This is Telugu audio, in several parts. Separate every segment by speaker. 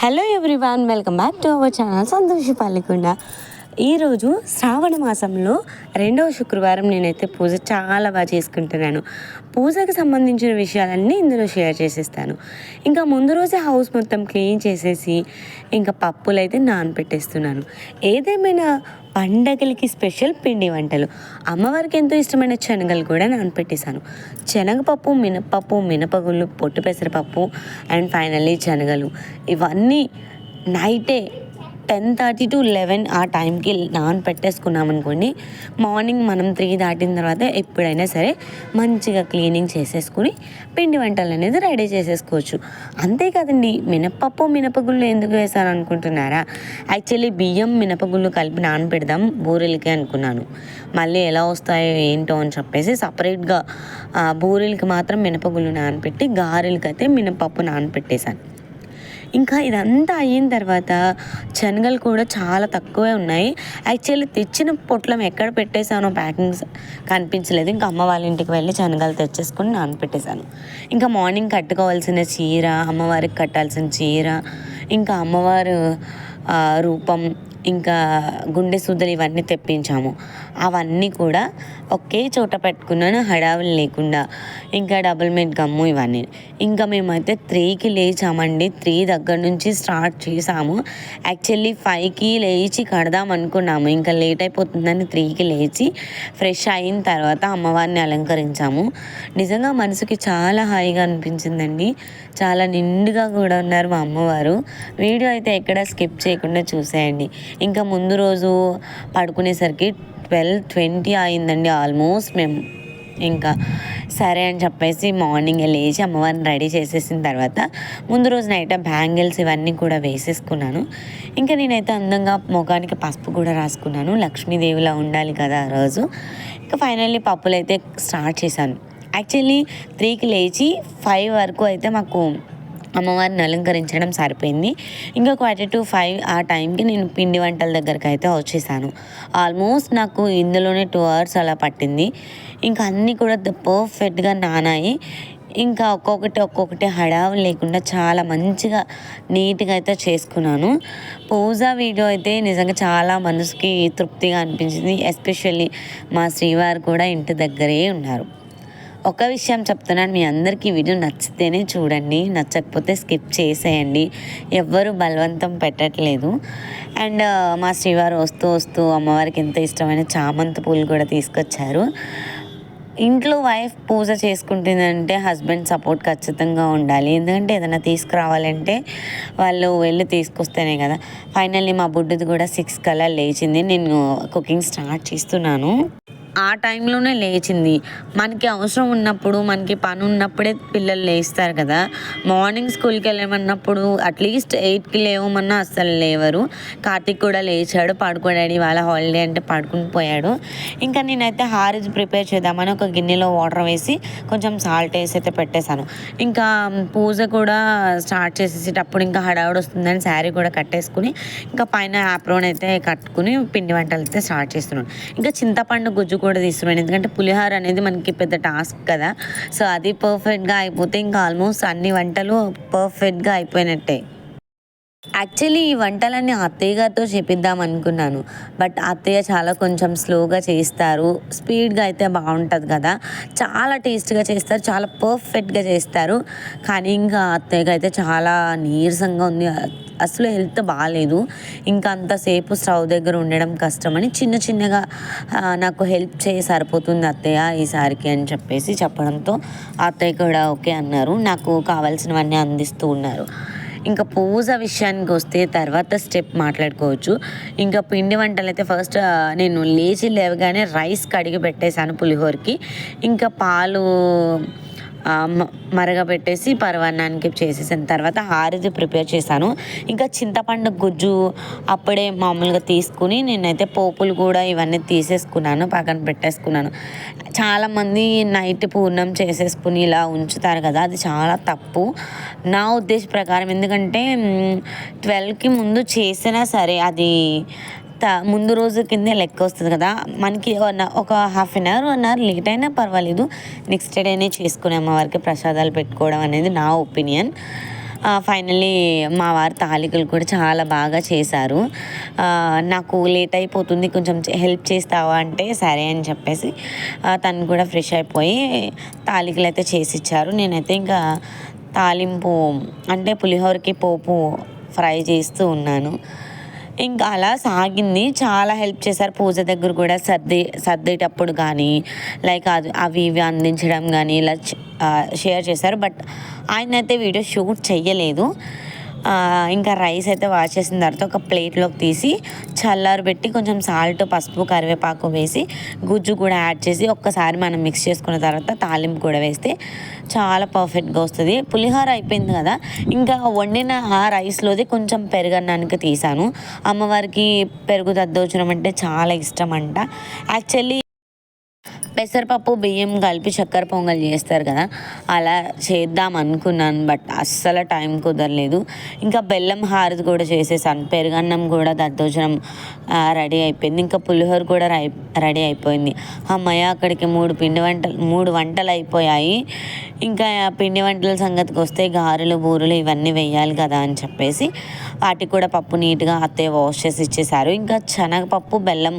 Speaker 1: Hello everyone welcome back to our channel Santoshi Pallikonda ఈరోజు శ్రావణ మాసంలో రెండవ శుక్రవారం నేనైతే పూజ చాలా బాగా చేసుకుంటున్నాను. పూజకు సంబంధించిన విషయాలన్నీ ఇందులో షేర్ చేసేస్తాను. ఇంకా ముందు రోజే హౌస్ మొత్తం క్లీన్ చేసేసి ఇంకా పప్పులు అయితే నానపెట్టేస్తున్నాను. ఏదేమైనా పండగలకి స్పెషల్ పిండి వంటలు. అమ్మవారికి ఎంతో ఇష్టమైన శనగలు కూడా నానపెట్టేశాను. శనగపప్పు మినపప్పు మినపగుళ్ళు పొట్టు పెసరపప్పు అండ్ ఫైనల్లీ శనగలు. ఇవన్నీ నైటే టెన్ థర్టీ టు లెవెన్ ఆ టైంకి నానపెట్టేసుకున్నాం అనుకోండి మార్నింగ్ మనం త్రీ దాటిన తర్వాత ఎప్పుడైనా సరే మంచిగా క్లీనింగ్ చేసేసుకుని పిండి వంటలు అనేది రెడీ చేసేసుకోవచ్చు. అంతే కదండి మినపప్పు మినపగుళ్ళు ఎందుకు వేసాను అనుకుంటున్నారా యాక్చువల్లీ బియ్యం మినపగుళ్ళు కలిపి నానబెడదాం బూరెలకి అనుకున్నాను. మళ్ళీ ఎలా వస్తాయో ఏంటో అని చెప్పేసి సపరేట్గా బూరెలకి మాత్రం మినపగుళ్ళు నానపెట్టి గారెలకి అయితే మినపప్పు నానపెట్టేశాను. ఇంకా ఇదంతా అయిన తర్వాత శనగలు కూడా చాలా తక్కువే ఉన్నాయి. యాక్చువల్లీ తెచ్చిన పొట్లం ఎక్కడ పెట్టేశానో ప్యాకింగ్స్ కనిపించలేదు. ఇంకా అమ్మ వాళ్ళ ఇంటికి వెళ్ళి శనగలు తెచ్చేసుకుని నానపెట్టేశాను ఇంకా మార్నింగ్ కట్టుకోవాల్సిన చీర అమ్మవారికి కట్టాల్సిన చీర ఇంకా అమ్మవారు రూపం ఇంకా గుండె సూదులు ఇవన్నీ తెప్పించాము. అవన్నీ కూడా ఒకే చోట పెట్టుకున్నాను హడావులు లేకుండా. ఇంకా డబుల్ మెడ్ గమ్ము ఇవన్నీ. ఇంకా మేమైతే త్రీకి లేచామండి. త్రీ దగ్గర నుంచి స్టార్ట్ చేసాము. యాక్చువల్లీ ఫైవ్కి లేచి కడదాం అనుకున్నాము. ఇంకా లేట్ అయిపోతుందని త్రీకి లేచి ఫ్రెష్ అయిన తర్వాత అమ్మవారిని అలంకరించాము. నిజంగా మనసుకి చాలా హాయిగా అనిపించిందండి. చాలా నిండుగా కూడా ఉన్నారు మా అమ్మవారు. వీడియో అయితే ఎక్కడ స్కిప్ చేయకుండా చూసేయండి. ఇంకా ముందు రోజు పడుకునేసరికి ట్వెల్వ్ ట్వంటీ అయిందండి ఆల్మోస్ట్ మేము. ఇంకా సరే అని చెప్పేసి మార్నింగ్ లేచి అమ్మవారిని రెడీ చేసేసిన తర్వాత ముందు రోజు నైట్ బ్యాంగిల్స్ ఇవన్నీ కూడా వేసేసుకున్నాను. ఇంకా నేనైతే అందంగా ముఖానికి పసుపు కూడా రాసుకున్నాను. లక్ష్మీదేవిలా ఉండాలి కదా ఆ రోజు. ఇంకా ఫైనల్లీ పప్పులు అయితే స్టార్ట్ చేశాను. యాక్చువల్లీ త్రీకి లేచి ఫైవ్ వరకు అయితే మాకు అమ్మవారిని అలంకరించడం సరిపోయింది. ఇంకా క్వార్టర్ టు ఫైవ్ ఆ టైంకి నేను పిండి వంటల దగ్గరికి అయితే వచ్చేసాను. ఆల్మోస్ట్ నాకు ఇందులోనే టూ అవర్స్ అలా పట్టింది. ఇంకా అన్నీ కూడా పర్ఫెక్ట్గా నానాయి. ఇంకా ఒక్కొక్కటి ఒక్కొక్కటి హడావు లేకుండా చాలా మంచిగా నీట్గా అయితే చేసుకున్నాను. పూజా వీడియో అయితే నిజంగా చాలా మనసుకి తృప్తిగా అనిపించింది. ఎస్పెషల్లీ మా శ్రీవారు కూడా ఇంటి దగ్గరే ఉన్నారు. ఒక విషయం చెప్తున్నాను మీ అందరికీ వీడియో నచ్చితేనే చూడండి నచ్చకపోతే స్కిప్ చేసేయండి. ఎవ్వరు బలవంతం పెట్టట్లేదు. అండ్ మా శ్రీవారు వస్తూ వస్తూ అమ్మవారికి ఎంత ఇష్టమైన చామంతి పూలు కూడా తీసుకొచ్చారు. ఇంట్లో వైఫ్ పూజ చేసుకుంటుందంటే హస్బెండ్ సపోర్ట్ ఖచ్చితంగా ఉండాలి. ఎందుకంటే ఏదైనా తీసుకురావాలంటే వాళ్ళు వెళ్ళి తీసుకొస్తేనే కదా. ఫైనల్లీ మా బుడ్డది కూడా సిక్స్ కల్లా లేచింది. నేను కుకింగ్ స్టార్ట్ చేస్తున్నాను. ఆ టైంలోనే లేచింది. మనకి అవసరం ఉన్నప్పుడు మనకి పని ఉన్నప్పుడే పిల్లలు లేస్తారు కదా. మార్నింగ్ స్కూల్కి వెళ్ళమన్నప్పుడు అట్లీస్ట్ ఎయిట్కి లేవమన్నా అస్సలు లేవరు. కార్తీక్ కూడా లేచాడు పడుకోడాడు ఇవాళ హాలిడే అంటే పడుకుని పోయాడు. ఇంకా నేనైతే హారేజ్ ప్రిపేర్ చేద్దామని ఒక గిన్నెలో వాటర్ వేసి కొంచెం సాల్ట్ వేసి అయితే పెట్టేశాను. ఇంకా పూజ కూడా స్టార్ట్ చేసేసేటప్పుడు ఇంకా హడావుడు వస్తుందని శారీ కూడా కట్టేసుకుని ఇంకా పైన యాప్రోన్ అయితే కట్టుకుని పిండి వంటలు అయితే స్టార్ట్ చేస్తున్నాను. ఇంకా చింతపండు గుజ్జు కూడా తీస్తున్నాను ఎందుకంటే పులిహోర అనేది మనకి పెద్ద టాస్క్ కదా. సో అది పర్ఫెక్ట్గా అయిపోతే ఇంకా ఆల్మోస్ట్ అన్ని వంటలు పర్ఫెక్ట్గా అయిపోయినట్టే. యాక్చువల్లీ ఈ వంటలన్నీ అత్తయ్య గారితో చేపిద్దాం అనుకున్నాను. బట్ అత్తయ్య చాలా కొంచెం స్లోగా చేస్తారు స్పీడ్గా అయితే బాగుంటుంది కదా. చాలా టేస్ట్గా చేస్తారు. చాలా పర్ఫెక్ట్గా చేస్తారు. కానీ ఇంకా అత్తయ్యకి అయితే చాలా నీరసంగా ఉంది. అసలు హెల్త్ బాగాలేదు ఇంకా అంతసేపు స్టవ్ దగ్గర ఉండడం కష్టమని చిన్న చిన్నగా నాకు హెల్ప్ చేయి సరిపోతుంది అత్తయ్య ఈసారికి అని చెప్పేసి చెప్పడంతో అత్తయ్య కూడా ఓకే అన్నారు. నాకు కావాల్సినవన్నీ అందిస్తూ ఉన్నారు. ఇంకా పూజ విషయానికి వస్తే తర్వాత స్టెప్ మాట్లాడుకోవచ్చు. ఇంకా పిండి వంటలు అయితే ఫస్ట్ నేను లేచి లేవగానే రైస్ కడిగి పెట్టేశాను పులిహోరకి. ఇంకా పాలు మరగబెట్టేసి పరవాన్నానికి చేసేసిన తర్వాత హారతి ప్రిపేర్ చేశాను. ఇంకా చింతపండు గుజ్జు అప్పుడే మామూలుగా తీసుకుని నేనైతే పోపులు కూడా ఇవన్నీ తీసేసుకున్నాను పక్కన పెట్టేసుకున్నాను. చాలామంది నైట్ పూర్ణం చేసేసుకుని ఇలా ఉంచుతారు కదా అది చాలా తప్పు. నా ఉద్దేశ ప్రకారం ఎందుకంటే ట్వెల్వ్కి ముందు చేసినా సరే అది ముందు రోజు కిందే లెక్క వస్తుంది కదా. మనకి వన్- ఒక half an hour one hour late అయినా పర్వాలేదు. నెక్స్ట్ డేనే చేసుకునే అమ్మవారికి ప్రసాదాలు పెట్టుకోవడం అనేది నా ఒపీనియన్. ఫైనల్లీ మా వారు తాలికలు కూడా చాలా బాగా చేశారు. నాకు లేట్ అయిపోతుంది కొంచెం హెల్ప్ చేస్తావా అంటే సరే అని చెప్పేసి తను కూడా ఫ్రెష్ అయిపోయి తాలికలు అయితే చేసి ఇచ్చారు నేనైతే ఇంకా తాలింపు అంటే పులిహోరకి పోపు ఫ్రై చేస్తూ ఉన్నాను. ఇంకా అలా సాగింది. చాలా హెల్ప్ చేశారు. పూజ దగ్గర కూడా సర్ది సర్దేటప్పుడు కానీ లైక్ అది అవి ఇవి అందించడం కానీ ఇలా షేర్ చేశారు. బట్ ఆయన అయితే వీడియో షూట్ చెయ్యలేదు. ఇంకా రైస్ అయితే వాష్ చేసిన తర్వాత ఒక ప్లేట్లోకి తీసి చల్లారు పెట్టి కొంచెం సాల్ట్ పసుపు కరివేపాకు వేసి గుజ్జు కూడా యాడ్ చేసి ఒక్కసారి మనం మిక్స్ చేసుకున్న తర్వాత తాలింపు కూడా వేస్తే చాలా పర్ఫెక్ట్గా వస్తుంది. పులిహోర అయిపోయింది కదా ఇంకా వండిన ఆ రైస్లోది కొంచెం పెరుగన్నానికి తీసాను. అమ్మవారికి పెరుగు దద్దోజనం అంటే చాలా ఇష్టం అంట. యాక్చువల్లీ పెసరపప్పు బియ్యం కలిపి చక్కెర పొంగల్ చేస్తారు కదా. అలా చేద్దాం అనుకున్నాను బట్ అస్సలు టైం కుదరలేదు. ఇంకా బెల్లం హారతి కూడా చేసేసాను. పెరుగన్నం కూడా దద్దోజనం రెడీ అయిపోయింది. ఇంకా పులిహోర కూడా రై రెడీ అయిపోయింది. అమ్మయ్య అక్కడికి మూడు పిండి వంటలు మూడు వంటలు అయిపోయాయి. ఇంకా పిండి వంటల సంగతికి వస్తే గారెలు బూరెలు ఇవన్నీ వేయాలి కదా అని చెప్పేసి వాటికి కూడా పప్పు నీట్గా అత్తయ్య వాష్ చేసి ఇచ్చేసారు ఇంకా శనగపప్పు బెల్లం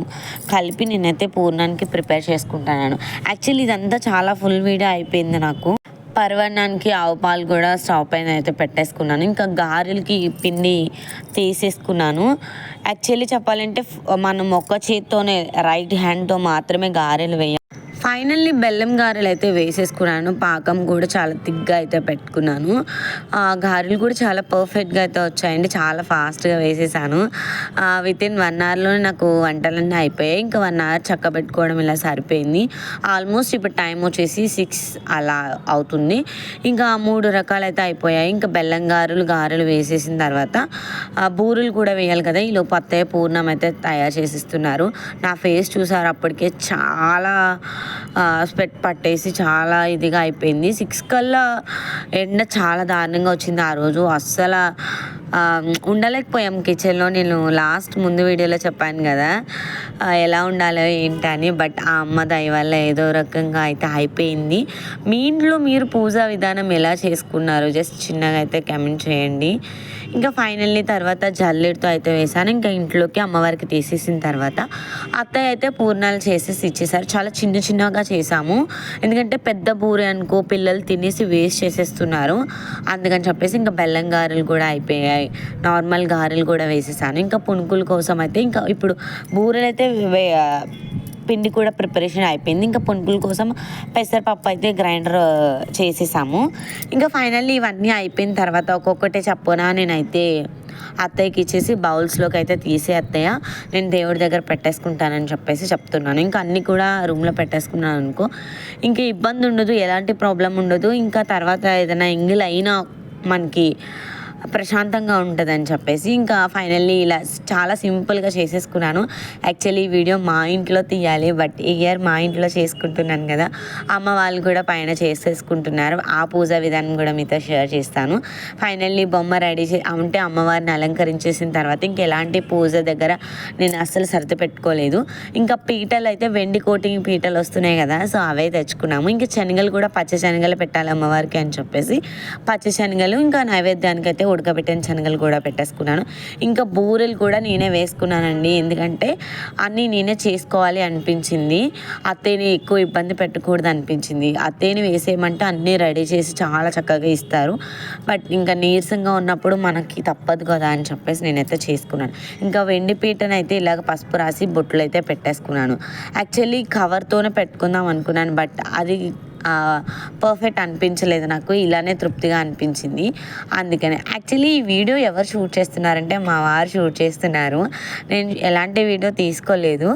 Speaker 1: కలిపి నేనైతే పూర్ణానికి ప్రిపేర్ చేసుకుంటాను చేశాను. యాక్చువల్లీ ఇదంతా చాలా ఫుల్ వీడియో అయిపోయింది నాకు. పర్వణానికి ఆవు పాలు కూడా స్టవ్ పైన అయితే పెట్టేసుకున్నాను. ఇంకా గారెలకి పిండి తీసేసుకున్నాను. యాక్చువల్లీ చెప్పాలంటే మనం ఒక్క చేత్తోనే రైట్ హ్యాండ్తో మాత్రమే గారెలు వేయాలి ఫైనల్లీ బెల్లం గారెలు అయితే వేసేసుకున్నాను. పాకం కూడా చాలా థిక్గా అయితే పెట్టుకున్నాను. ఆ గారెలు కూడా చాలా పర్ఫెక్ట్గా అయితే వచ్చాయండి. చాలా ఫాస్ట్గా వేసేసాను. విత్ ఇన్ వన్ అవర్లో నాకు వంటలన్నీ అయిపోయాయి. ఇంకా వన్ అవర్ చక్క పెట్టుకోవడం ఇలా సరిపోయింది. ఆల్మోస్ట్ ఇప్పుడు టైం వచ్చేసి సిక్స్ అలా అవుతుంది. ఇంకా మూడు రకాలు అయితే అయిపోయాయి. ఇంకా బెల్లం గారెలు గారెలు వేసేసిన తర్వాత బూరెలు కూడా వేయాలి కదా. ఈ లోపు అత్తయ్య పూర్ణం అయితే తయారు చేసిస్తున్నారు. నా ఫేస్ చూసారు అప్పటికే చాలా స్పెట్ పట్టేసి చాలా ఇదిగా అయిపోయింది. సిక్స్ కల్లా ఎండ చాలా దారుణంగా వచ్చింది ఆ రోజు. అస్సలు ఉండలేకపోయాం కిచెన్లో. నేను లాస్ట్ ముందు వీడియోలో చెప్పాను కదా ఎలా ఉండాలో ఏంటని బట్ ఆ అమ్మ దయ వల్ల ఏదో రకంగా అయితే అయిపోయింది. మీ ఇంట్లో మీరు పూజా విధానం ఎలా చేసుకున్నారు జస్ట్ చిన్నగా అయితే కమెంట్ చేయండి. ఇంకా ఫైనల్లీ తర్వాత జల్లెడతో అయితే వేసాను ఇంకా ఇంట్లోకి అమ్మవారికి తీసేసిన తర్వాత అత్తయ్య అయితే పూర్ణాలు చేసేసి ఇచ్చేసారు. చాలా చిన్న చిన్నగా చేసాము ఎందుకంటే పెద్ద బూరె అనుకో పిల్లలు తినేసి వేస్ట్ చేసేస్తున్నారు. అందుకని చెప్పేసి ఇంకా బెల్లం గారెలు కూడా అయిపోయాయి. నార్మల్ గారెలు కూడా వేసేసాను. ఇంకా పునుకుల కోసం అయితే ఇంకా ఇప్పుడు బూరెలు అయితే వే- పిండి కూడా ప్రిపరేషన్ అయిపోయింది. ఇంకా పునుకుల కోసం పెసరపప్పు అయితే గ్రైండర్ చేసేసాము. ఇంకా ఫైనల్లీ ఇవన్నీ అయిపోయిన తర్వాత ఒక్కొక్కటే చెప్పనా నేనైతే అత్తయ్యకి ఇచ్చేసి బౌల్స్లోకి అయితే తీసే అత్తయ్య నేను దేవుడి దగ్గర పెట్టేసుకుంటానని చెప్పేసి చెప్తున్నాను. ఇంకా అన్నీ కూడా రూమ్లో పెట్టేసుకున్నాను అనుకో. ఇంకా ఇబ్బంది ఉండదు ఎలాంటి ప్రాబ్లం ఉండదు. ఇంకా తర్వాత ఏదైనా ఎంగిల్ అయినా మనకి ప్రశాంతంగా ఉంటుందని చెప్పేసి ఇంకా ఫైనల్లీ ఇలా చాలా సింపుల్గా చేసేసుకున్నాను. యాక్చువల్లీ వీడియో మా ఇంట్లో తీయాలి బట్ ఇయర్ మా ఇంట్లో చేసుకుంటున్నాను కదా. అమ్మ వాళ్ళు కూడా పైన చేసేసుకుంటున్నారు. ఆ పూజ విధానం కూడా మీతో షేర్ చేస్తాను. ఫైనల్లీ బొమ్మ రెడీ చే అంటే అమ్మవారిని అలంకరించేసిన తర్వాత ఇంక ఎలాంటి పూజ దగ్గర నేను అస్సలు సర్ది పెట్టుకోలేదు. ఇంకా పీటలు అయితే వెండి కోటింగ్ పీటలు వస్తున్నాయి కదా సో అవే తెచ్చుకున్నాము. ఇంకా శనగలు కూడా పచ్చ శనగలు పెట్టాలి అమ్మవారికి అని చెప్పేసి. పచ్చ శనగలు ఇంకా నైవేద్యానికి అయితే ఉడకబెట్టిన శనగలు కూడా పెట్టేసుకున్నాను. ఇంకా బూరెలు కూడా నేనే వేసుకున్నానండి. ఎందుకంటే అన్నీ నేనే చేసుకోవాలి అనిపించింది. అత్తేని ఎక్కువ ఇబ్బంది పెట్టకూడదు అనిపించింది. అత్తేని వేసేయమంటే అన్నీ రెడీ చేసి చాలా చక్కగా ఇస్తారు. బట్ ఇంకా నీరసంగా ఉన్నప్పుడు మనకి తప్పదు కదా అని చెప్పేసి నేనైతే చేసుకున్నాను. ఇంకా వెండి పీటను అయితే ఇలాగ పసుపు రాసి బొట్లు అయితే పెట్టేసుకున్నాను. యాక్చువల్లీ కవర్తోనే పెట్టుకుందాం అనుకున్నాను. బట్ అది పర్ఫెక్ట్ అనిపించలేదు నాకు. ఇలానే తృప్తిగా అనిపించింది. అందుకని. యాక్చువల్లీ ఈ వీడియో ఎవరు షూట్ చేస్తున్నారంటే మా వారు షూట్ చేస్తున్నారు. నేను ఎలాంటి వీడియో తీసుకోలేదు.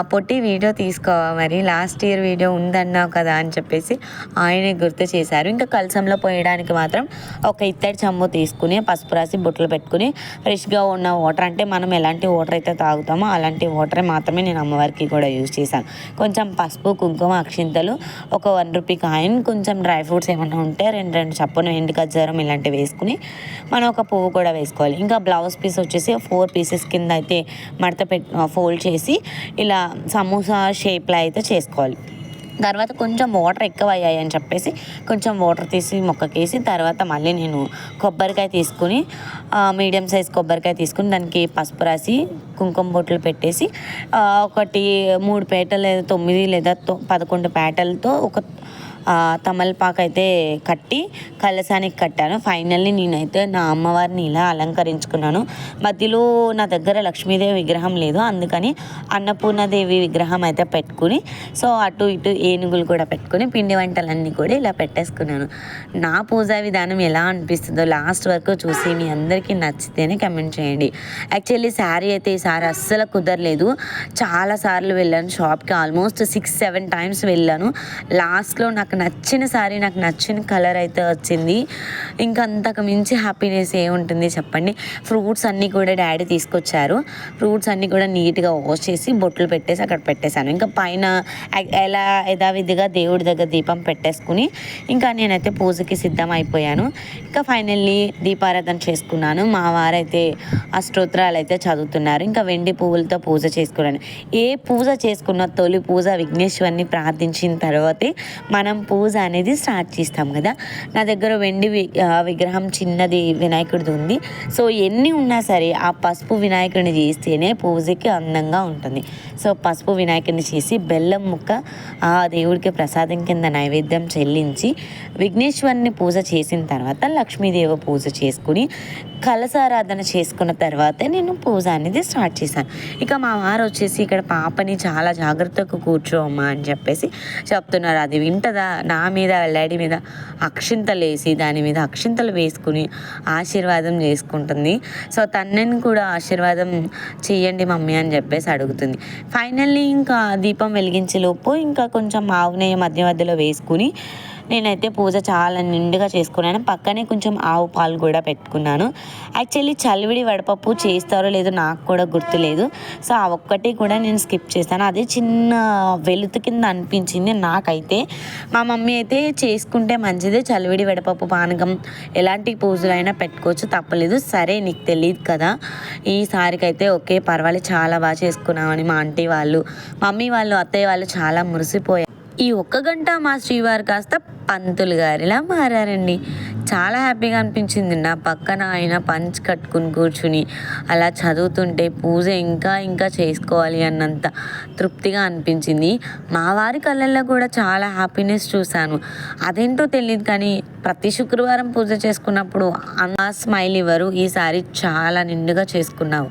Speaker 1: పొట్టి వీడియో తీసుకోవా మరి? లాస్ట్ ఇయర్ వీడియో ఉందన్నావు కదా అని చెప్పేసి ఆయనే గుర్తు చేశారు. ఇంకా కలసంలో పోయడానికి మాత్రం ఒక ఇత్తడి చెంబు తీసుకుని పసుపు రాసి బుట్టలు పెట్టుకుని ఫ్రెష్గా ఉన్న వాటర్ అంటే మనం ఎలాంటి వాటర్ అయితే తాగుతామో అలాంటి వాటర్ మాత్రమే నేను అమ్మవారికి కూడా యూజ్ చేశాను. కొంచెం పసుపు కుంకుమ అక్షింతలు ఒక వన్ వన్ రూపీ కాయిన్ కొంచెం డ్రై ఫ్రూట్స్ ఏమైనా ఉంటే రెండు రెండు చప్పున ఎండు ఖజ్జారం ఇలాంటివి వేసుకుని మనం ఒక పువ్వు కూడా వేసుకోవాలి. ఇంకా బ్లౌజ్ పీస్ వచ్చేసి ఫోర్ పీసెస్ కింద అయితే మడత పెట్ ఫోల్డ్ చేసి ఇలా సమోసా షేప్లో అయితే చేసుకోవాలి. తర్వాత కొంచెం వాటర్ ఎక్కువ అయ్యాయి అని చెప్పేసి కొంచెం వాటర్ తీసి మొక్కకేసి తర్వాత మళ్ళీ నేను కొబ్బరికాయ తీసుకుని మీడియం సైజ్ కొబ్బరికాయ తీసుకుని దానికి పసుపు రాసి కుంకుమ బొట్లు పెట్టేసి ఒకటి మూడు పేటలు లేదా తొమ్మిది లేదా పదకొండు పేటలతో ఒక తమలపాకు అయితే కట్టి కలసానికి కట్టాను. ఫైనల్లీ నేనైతే నా అమ్మవారిని ఇలా అలంకరించుకున్నాను. మధ్యలో నా దగ్గర లక్ష్మీదేవి విగ్రహం లేదు. అందుకని అన్నపూర్ణదేవి విగ్రహం అయితే పెట్టుకుని సో అటు ఇటు ఏనుగులు కూడా పెట్టుకుని పిండి వంటలన్నీ కూడా ఇలా పెట్టేసుకున్నాను. నా పూజా విధానం ఎలా అనిపిస్తుందో లాస్ట్ వరకు చూసి మీ అందరికీ నచ్చితేనే కమెంట్ చేయండి. యాక్చువల్లీ శారీ అయితే ఈసారి అస్సలు కుదరలేదు. చాలా సార్లు వెళ్ళాను షాప్కి ఆల్మోస్ట్ సిక్స్ సెవెన్ టైమ్స్ వెళ్ళాను. లాస్ట్లో నాకు నచ్చిన శారీ నాకు నచ్చిన కలర్ అయితే వచ్చింది. ఇంకా అంతకు మించి హ్యాపీనెస్ ఏముంటుంది చెప్పండి. ఫ్రూట్స్ అన్నీ కూడా డాడీ తీసుకొచ్చారు. ఫ్రూట్స్ అన్నీ కూడా నీట్గా వాష్ చేసి బొట్లు పెట్టేసి అక్కడ పెట్టేశాను. ఇంకా పైన ఎలా యథావిధిగా దేవుడి దగ్గర దీపం పెట్టేసుకుని ఇంకా నేనైతే పూజకి సిద్ధం అయిపోయాను. ఇంకా ఫైనల్లీ దీపారాధన చేసుకున్నాను. మా వారైతే ఆ స్తోత్రాలు అయితే చదువుతున్నారు. ఇంకా వెండి పువ్వులతో పూజ చేసుకున్నాను. ఏ పూజ చేసుకున్న తొలి పూజ విఘ్నేశ్వరిని ప్రార్థించిన తర్వాతే మనం పూజ అనేది స్టార్ట్ చేస్తాం కదా. నా దగ్గర వెండి వి- ఆ, విగ్రహం చిన్నది వినాయకుడిది ఉంది. సో ఎన్ని ఉన్నా సరే ఆ పసుపు వినాయకుడిని చేస్తేనే పూజకి అందంగా ఉంటుంది. సో పసుపు వినాయకుడిని చేసి బెల్లం ముక్క ఆ దేవుడికి ప్రసాదం కింద నైవేద్యం చెల్లించి విఘ్నేశ్వరుని పూజ చేసిన తర్వాత లక్ష్మీదేవి పూజ చేసుకుని కలసారాధన చేసుకున్న తర్వాతే నేను పూజ అనేది స్టార్ట్ చేశాను. ఇక మా వారు వచ్చేసి ఇక్కడ పాపని చాలా జాగ్రత్తగా కూర్చోమ్మా అని చెప్పేసి చెప్తున్నారు. అది వింటదా? నా మీద డాడీ మీద అక్షింతలు వేసి దాని మీద అక్షింతలు వేసుకుని ఆశీర్వాదం చేసుకుంటుంది. సో తనని కూడా ఆశీర్వాదం చేయండి మమ్మీ అని చెప్పేసి అడుగుతుంది. ఫైనల్లీ ఇంకా దీపం వెలిగించే లోపు ఇంకా కొంచెం ఆవు మధ్య మధ్యలో వేసుకుని నేనైతే పూజ చాలా నిండుగా చేసుకున్నాను. పక్కనే కొంచెం ఆవు పాలు కూడా పెట్టుకున్నాను. యాక్చువల్లీ చలివిడి వడపప్పు చేస్తారో లేదో నాకు కూడా గుర్తులేదు. సో ఆ ఒక్కటి కూడా నేను స్కిప్ చేస్తాను అదే చిన్న వెలుతు కింద అనిపించింది నాకైతే. మా మమ్మీ అయితే చేసుకుంటే మంచిదే. చలివిడి వడపప్పు పానకం ఎలాంటి పూజలైనా పెట్టుకోవచ్చు. తప్పలేదు. సరే నీకు తెలియదు కదా. ఈసారికైతే ఓకే పర్వాలేదు. చాలా బాగా చేసుకున్నామని మా ఆంటీ వాళ్ళు మమ్మీ వాళ్ళు అత్తయ్య వాళ్ళు చాలా మురిసిపోయారు ఈ ఒక్క గంట మా శ్రీవారు కాస్త పంతులు గారిలా మారారండి. చాలా హ్యాపీగా అనిపించింది. నా పక్కన ఆయన పంచ్ కట్టుకుని కూర్చుని అలా చదువుతుంటే పూజ ఇంకా ఇంకా చేసుకోవాలి అన్నంత తృప్తిగా అనిపించింది. మా వారి కళ్ళల్లో కూడా చాలా హ్యాపీనెస్ చూశాను. అదేంటో తెలియదు కానీ ప్రతి శుక్రవారం పూజ చేసుకున్నప్పుడు అన్న స్మైల్ ఇవ్వరు. ఈసారి చాలా నిండుగా చేసుకున్నావు.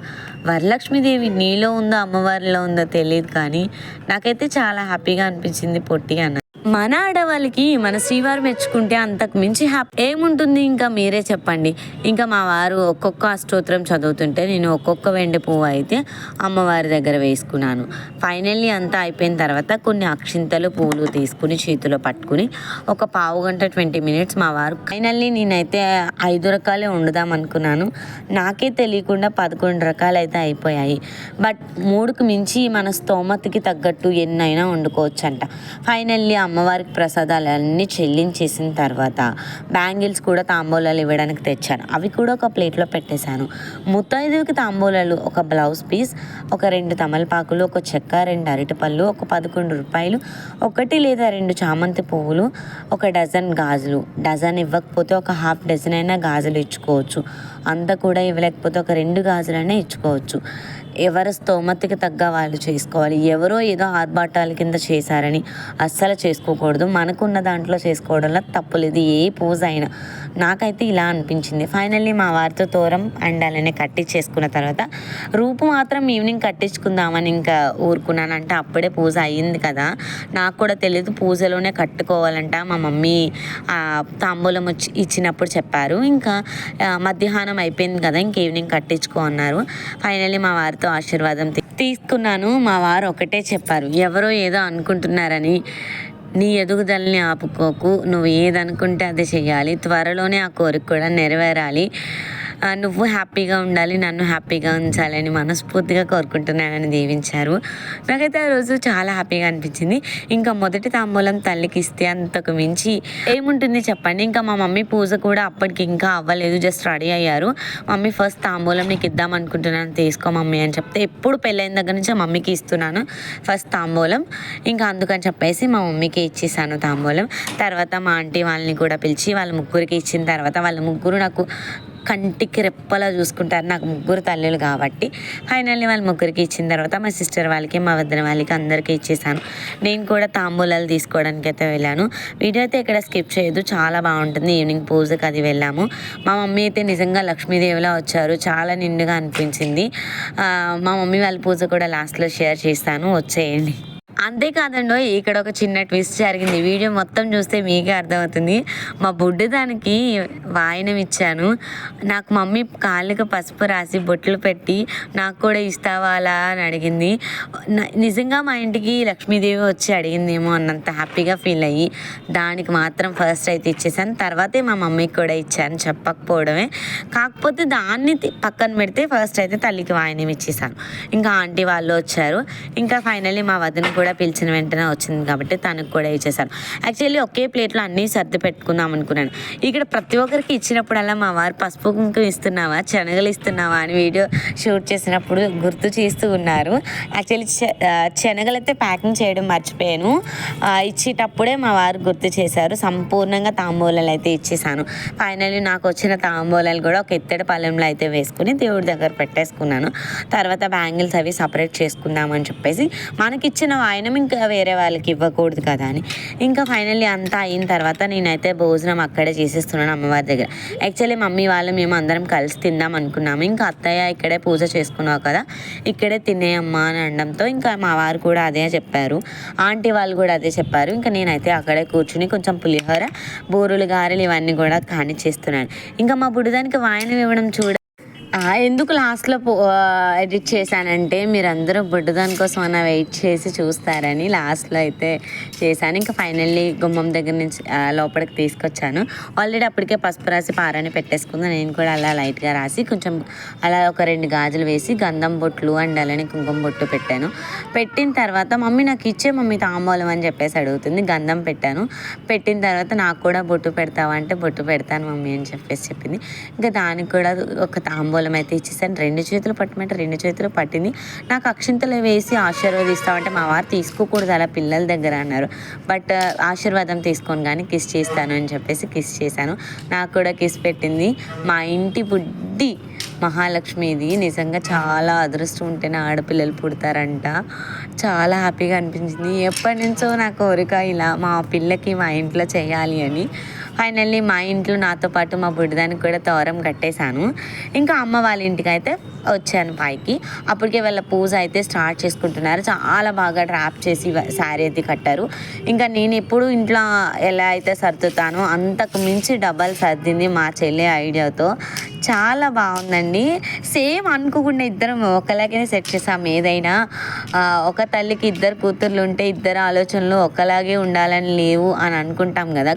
Speaker 1: వరలక్ష్మీదేవి నీలో ఉందో అమ్మవారిలో ఉందో తెలియదు కానీ నాకైతే చాలా హ్యాపీగా అనిపించింది పొట్టి అన్న. మన ఆడవాళ్ళకి మన శ్రీవారు మెచ్చుకుంటే అంతకు మించి హ్యాపీ ఏముంటుంది? ఇంకా మీరే చెప్పండి. ఇంకా మా వారు ఒక్కొక్క అష్టోత్తరం చదువుతుంటే నేను ఒక్కొక్క వెండి పువ్వు అయితే అమ్మవారి దగ్గర వేసుకున్నాను. ఫైనల్లీ అంతా అయిపోయిన తర్వాత కొన్ని అక్షింతలు పూలు తీసుకుని చేతిలో పట్టుకుని ఒక పావు గంట ట్వంటీ మినిట్స్ మా వారు ఫైనల్లీ నేనైతే ఐదు రకాలే వండుదాం అనుకున్నాను. నాకే తెలియకుండా పదకొండు రకాలు అయితే అయిపోయాయి. బట్ మూడుకు మించి మన స్తోమతకి తగ్గట్టు ఎన్నైనా వండుకోవచ్చు అంట ఫైనల్లీ అమ్మవారికి ప్రసాదాలు అన్నీ చెల్లించేసిన తర్వాత బ్యాంగిల్స్ కూడా తాంబూలాలు ఇవ్వడానికి తెచ్చాను. అవి కూడా ఒక ప్లేట్లో పెట్టేశాను. ముత్తైదువుకి తాంబూలాలు ఒక బ్లౌజ్ పీస్ ఒక రెండు తమలపాకులు ఒక చెక్క రెండు అరటిపళ్ళు ఒక పదకొండు రూపాయలు ఒకటి లేదా రెండు చామంతి పువ్వులు ఒక డజన్ గాజులు. డజన్ ఇవ్వకపోతే ఒక హాఫ్ డజన్ అయినా గాజులు ఇచ్చుకోవచ్చు. అంత కూడా ఇవ్వలేకపోతే ఒక రెండు గాజులైనా ఇచ్చుకోవచ్చు. ఎవరి స్తోమతకి తగ్గ వాళ్ళు చేసుకోవాలి. ఎవరో ఏదో ఆర్భాటాల కింద చేశారని అస్సలు చేసుకోకూడదు. మనకున్న దాంట్లో చేసుకోవడంలో తప్పులేదు ఏ పూజ అయినా. నాకైతే ఇలా అనిపించింది. ఫైనల్లీ మా వారితో తోరం అండ్ అలానే కట్టించేసుకున్న తర్వాత రూపు మాత్రం ఈవినింగ్ కట్టించుకుందామని ఇంకా ఊరుకున్నాను. అంటే అప్పుడే పూజ అయ్యింది కదా. నాకు కూడా తెలియదు పూజలోనే కట్టుకోవాలంట. మా మమ్మీ తాంబూలం వచ్చి ఇచ్చినప్పుడు చెప్పారు. ఇంకా మధ్యాహ్నం అయిపోయింది కదా. ఇంక ఈవినింగ్ కట్టించుకో అన్నారు. ఫైనల్లీ మా వారితో ఆశీర్వాదం తీసుకున్నాను. మా వారు ఒకటే చెప్పారు. ఎవరో ఏదో అనుకుంటున్నారని. నీ ఎదుగుదలని ఆపుకోకు. నువ్వు ఏదనుకుంటే అది చేయాలి త్వరలోనే ఆ కోరిక కూడా నెరవేరాలి. నువ్వు హ్యాపీగా ఉండాలి నన్ను హ్యాపీగా ఉంచాలని మనస్ఫూర్తిగా కోరుకుంటున్నానని దీవించారు. నాకైతే ఆ రోజు చాలా హ్యాపీగా అనిపించింది. ఇంకా మొదటి తాంబూలం తల్లికి ఇస్తే అంతకు మించి ఏముంటుంది చెప్పండి. ఇంకా మా మమ్మీ పూజ కూడా అప్పటికి ఇంకా అవ్వలేదు జస్ట్ రెడీ అయ్యారు. మమ్మీ ఫస్ట్ తాంబూలం నీకు ఇద్దాం అనుకుంటున్నాను తీసుకో మమ్మీ అని చెప్తే ఎప్పుడు పెళ్ళైన దగ్గర నుంచి ఆ మమ్మీకి ఇస్తున్నాను ఫస్ట్ తాంబూలం. ఇంకా అందుకని చెప్పేసి మా మమ్మీకి ఇచ్చేసాను తాంబూలం. తర్వాత మా ఆంటీ వాళ్ళని కూడా పిలిచి వాళ్ళ ముగ్గురికి ఇచ్చిన తర్వాత వాళ్ళ ముగ్గురు నాకు కంటికి రెప్పలా చూసుకుంటారు. నాకు ముగ్గురు తల్లులు కాబట్టి ఫైనల్లీ వాళ్ళ ముగ్గురికి ఇచ్చిన తర్వాత మా సిస్టర్ వాళ్ళకి మా వదిన వాళ్ళకి అందరికీ ఇచ్చేసాను. నేను కూడా తాంబూలాలు తీసుకోవడానికి అయితే వెళ్ళాను. వీడియో అయితే ఇక్కడ స్కిప్ చేయదు చాలా బాగుంటుంది. ఈవినింగ్ పూజకి అది వెళ్ళాము. మా మమ్మీ అయితే నిజంగా లక్ష్మీదేవిలా వచ్చారు. చాలా నిండుగా అనిపించింది. మా మమ్మీ వాళ్ళ పూజ కూడా లాస్ట్లో షేర్ చేస్తాను. వచ్చేయండి. అంతేకాదండో ఇక్కడ ఒక చిన్న ట్విస్ట్ జరిగింది. వీడియో మొత్తం చూస్తే మీకే అర్థమవుతుంది. మా బుడ్డు దానికి వాయనం ఇచ్చాను. నాకు మమ్మీ కాళ్ళకి పసుపు రాసి బొట్లు పెట్టి నాకు కూడా ఇస్తావా అలా అని అడిగింది. నిజంగా మా ఇంటికి లక్ష్మీదేవి వచ్చి అడిగిందేమో అన్నంత హ్యాపీగా ఫీల్ అయ్యి దానికి మాత్రం ఫస్ట్ అయితే ఇచ్చేసాను తర్వాతే మా మమ్మీకి కూడా ఇచ్చాను చెప్పకపోవడమే. కాకపోతే దాన్ని పక్కన పెడితే ఫస్ట్ అయితే తల్లికి వాయనం ఇచ్చేసాను. ఇంకా ఆంటీ వాళ్ళు వచ్చారు. ఇంకా ఫైనల్లీ మా వదిన కూడా పిలిచిన వెంటనే వచ్చింది కాబట్టి తనకు కూడా ఇచ్చేసాను. యాక్చువల్లీ ఒకే ప్లేట్లో అన్నీ సర్ది పెట్టుకుందాం అనుకున్నాను. ఇక్కడ ప్రతి ఒక్కరికి ఇచ్చినప్పుడల్లా మా వారు పసుపు కుంకుమ ఇస్తున్నావా శనగలు ఇస్తున్నావా అని వీడియో షూట్ చేసినప్పుడు గుర్తు చేస్తూ ఉన్నారు. యాక్చువల్లీ శనగలు అయితే ప్యాకింగ్ చేయడం మర్చిపోయాను. ఇచ్చేటప్పుడే మా వారు గుర్తు చేశారు. సంపూర్ణంగా తాంబూలాలు అయితే ఇచ్చేసాను. ఫైనల్లీ నాకు వచ్చిన తాంబూలాలు కూడా ఒక ఎత్తడి పళ్ళెంలో అయితే వేసుకుని దేవుడి దగ్గర పెట్టేసుకున్నాను. తర్వాత బ్యాంగిల్స్ అవి సపరేట్ చేసుకుందామని చెప్పేసి మనకిచ్చిన పైన ఇంకా వేరే వాళ్ళకి ఇవ్వకూడదు కదా అని. ఇంకా ఫైనల్లీ అంతా అయిన తర్వాత నేనైతే భోజనం అక్కడే చేసేస్తున్నాను అమ్మవారి దగ్గర. యాక్చువల్లీ మమ్మీ వాళ్ళు మేము అందరం కలిసి తిందాం అనుకున్నాము. ఇంకా అత్తయ్య ఇక్కడే పూజ చేసుకున్నావు కదా ఇక్కడే తినేయమ్మా అని అనడంతో ఇంకా మా వారు కూడా అదే చెప్పారు. ఆంటీ వాళ్ళు కూడా అదే చెప్పారు. ఇంకా నేనైతే అక్కడే కూర్చుని కొంచెం పులిహోర బూరులు గారెలు ఇవన్నీ కూడా కానిచ్చేస్తున్నాను ఇంకా మా బుడిదానికి వాయనం ఇవ్వడం చూడ ఎందుకు లాస్ట్లో ఎడిట్ చేశానంటే మీరందరూ బుడ్డదాని కోసం అన్న వెయిట్ చేసి చూస్తారని లాస్ట్లో అయితే చేశాను. ఇంకా ఫైనల్లీ గుమ్మం దగ్గర నుంచి లోపలికి తీసుకొచ్చాను. ఆల్రెడీ అప్పటికే పసుపు రాసి పారాని పెట్టేసుకుంది నేను కూడా అలా లైట్గా రాసి కొంచెం అలా ఒక రెండు గాజులు వేసి గంధం బొట్లు అండ్ అలానే కుంకుమ బొట్టు పెట్టాను. పెట్టిన తర్వాత మమ్మీ నాకు ఇచ్చే మమ్మీ తాంబూలం అని చెప్పేసి అడుగుతుంది. గంధం పెట్టాను. పెట్టిన తర్వాత నాకు కూడా బొట్టు పెడతావా అంటే బొట్టు పెడతాను మమ్మీ అని చెప్పేసి చెప్పింది. ఇంకా దానికి కూడా ఒక తాంబూలం అయితే ఇచ్చేసాను. రెండు చేతులు పట్టమంటే రెండు చేతులు పట్టింది. నాకు అక్షింతలు వేసి ఆశీర్వదిస్తామంటే మా వారు తీసుకోకూడదు అలా పిల్లల దగ్గర అన్నారు. బట్ ఆశీర్వాదం తీసుకొని కానీ కిస్ చేస్తాను అని చెప్పేసి కిస్ చేశాను. నాకు కూడా కిస్ పెట్టింది. మా ఇంటి బుడ్డి మహాలక్ష్మిది నిజంగా చాలా అదృష్టం ఉంటేనే ఆడపిల్లలు పుడతారంట. చాలా హ్యాపీగా అనిపించింది. ఎప్పటి నుంచో నా కోరిక ఇలా మా పిల్లకి మా ఇంట్లో చేయాలి అని. ఫైనల్లీ మా ఇంట్లో నాతో పాటు మా బుడ్డదానికి కూడా తోరం కట్టేశాను. ఇంకా అమ్మ వాళ్ళ ఇంటికి అయితే వచ్చాను పైకి. అప్పటికే వాళ్ళ పూజ అయితే స్టార్ట్ చేసుకుంటున్నారు. చాలా బాగా డ్రాప్ చేసి శారీ అయితే కట్టారు. ఇంకా నేను ఎప్పుడు ఇంట్లో ఎలా అయితే సర్దుతానో అంతకు మించి డబల్ సర్దింది మా చెల్లి ఐడియాతో. చాలా బాగుందండి. సేమ్ అనుకోకుండా ఇద్దరం ఒకలాగే సెట్ చేసాం. ఏదైనా ఒక తల్లికి ఇద్దరు కూతుర్లు ఉంటే ఇద్దరు ఆలోచనలు ఒకలాగే ఉండాలని లేవు అని అనుకుంటాం కదా.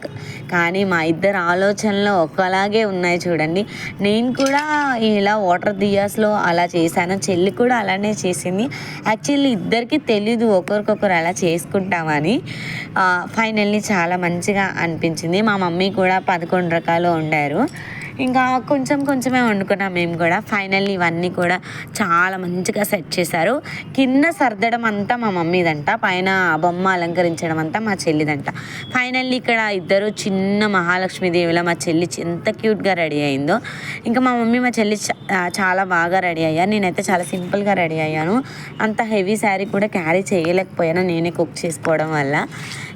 Speaker 1: కానీ మా ఇద్దరు ఆలోచనలు ఒకలాగే ఉన్నాయి చూడండి. నేను కూడా ఇలా వాటర్ దియాస్లో అలా చేశాను. చెల్లి కూడా అలానే చేసింది. యాక్చువల్లీ ఇద్దరికి తెలీదు ఒకరికొకరు అలా చేసుకుంటామని. ఫైనల్లీ చాలా మంచిగా అనిపించింది. మా మమ్మీ కూడా పదకొండు రకాలు వండారు. ఇంకా కొంచెం కొంచెమే వండుకున్నాం మేము కూడా. ఫైనల్లీ ఇవన్నీ కూడా చాలా మంచిగా సెట్ చేశారు. కింద సర్దడం అంతా మా మమ్మీదంట పైన బొమ్మ అలంకరించడం అంతా మా చెల్లిదంట. ఫైనల్లీ ఇక్కడ ఇద్దరు చిన్న మహాలక్ష్మీదేవిలో మా చెల్లి ఎంత క్యూట్గా రెడీ అయిందో. ఇంకా మా మమ్మీ మా చెల్లి చాలా బాగా రెడీ అయ్యాను నేనైతే చాలా సింపుల్గా రెడీ అయ్యాను. అంత హెవీ శారీ కూడా క్యారీ చేయలేకపోయాను నేనే కుక్ చేసుకోవడం వల్ల.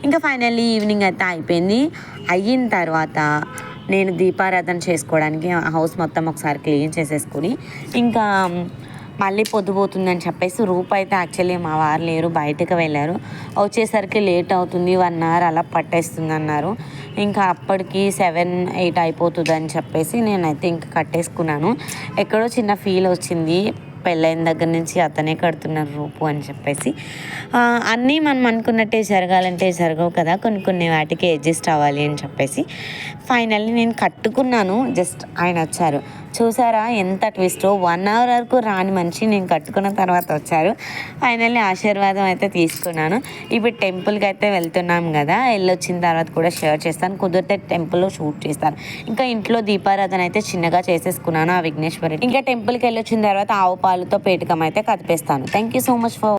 Speaker 1: ఇంకా ఫైనల్లీ ఈవినింగ్ అయితే అయిపోయింది. అయిన తర్వాత నేను దీపారాధన చేసుకోవడానికి హౌస్ మొత్తం ఒకసారి క్లీన్ చేసేసుకుని ఇంకా మళ్ళీ పొద్దుపోతుందని చెప్పేసి రూప్ అయితే యాక్చువల్లీ మా వారు లేరు బయటకు వెళ్ళారు. వచ్చేసరికి లేట్ అవుతుంది వన్ అవర్ అలా పట్టేస్తుంది అన్నారు. ఇంకా అప్పటికి సెవెన్ ఎయిట్ అయిపోతుంది అని చెప్పేసి నేనైతే ఇంకా కట్టేసుకున్నాను. ఎక్కడో చిన్న ఫీల్ వచ్చింది. పెళ్ళైన దగ్గర నుంచి అతనే కడుతున్నారు రూపు అని చెప్పేసి. అన్నీ మనం అనుకున్నట్టే జరగాలంటే జరగవు కదా. కొన్ని కొన్ని వాటికి అడ్జస్ట్ అవ్వాలి అని చెప్పేసి. ఫైనల్లీ నేను కట్టుకున్నాను. జస్ట్ ఆయన వచ్చారు. చూసారా? ఎంత ట్విస్ట్ వన్ అవర్ వరకు రాని మనిషి నేను కట్టుకున్న తర్వాత వచ్చారు. ఫైనల్లీ ఆశీర్వాదం అయితే తీసుకున్నాను. ఇప్పుడు టెంపుల్కి అయితే వెళ్తున్నాం కదా. వెళ్ళొచ్చిన తర్వాత కూడా షేర్ చేస్తాను. కుదిరితే టెంపుల్లో షూట్ చేస్తాను. ఇంకా ఇంట్లో దీపారాధన అయితే చిన్నగా చేసేసుకున్నాను ఆ విఘ్నేశ్వరి ఇంకా టెంపుల్కి వెళ్ళొచ్చిన తర్వాత ఆవు పాలతో పేటకం అయితే కదిపేస్తాను. Thank you so much for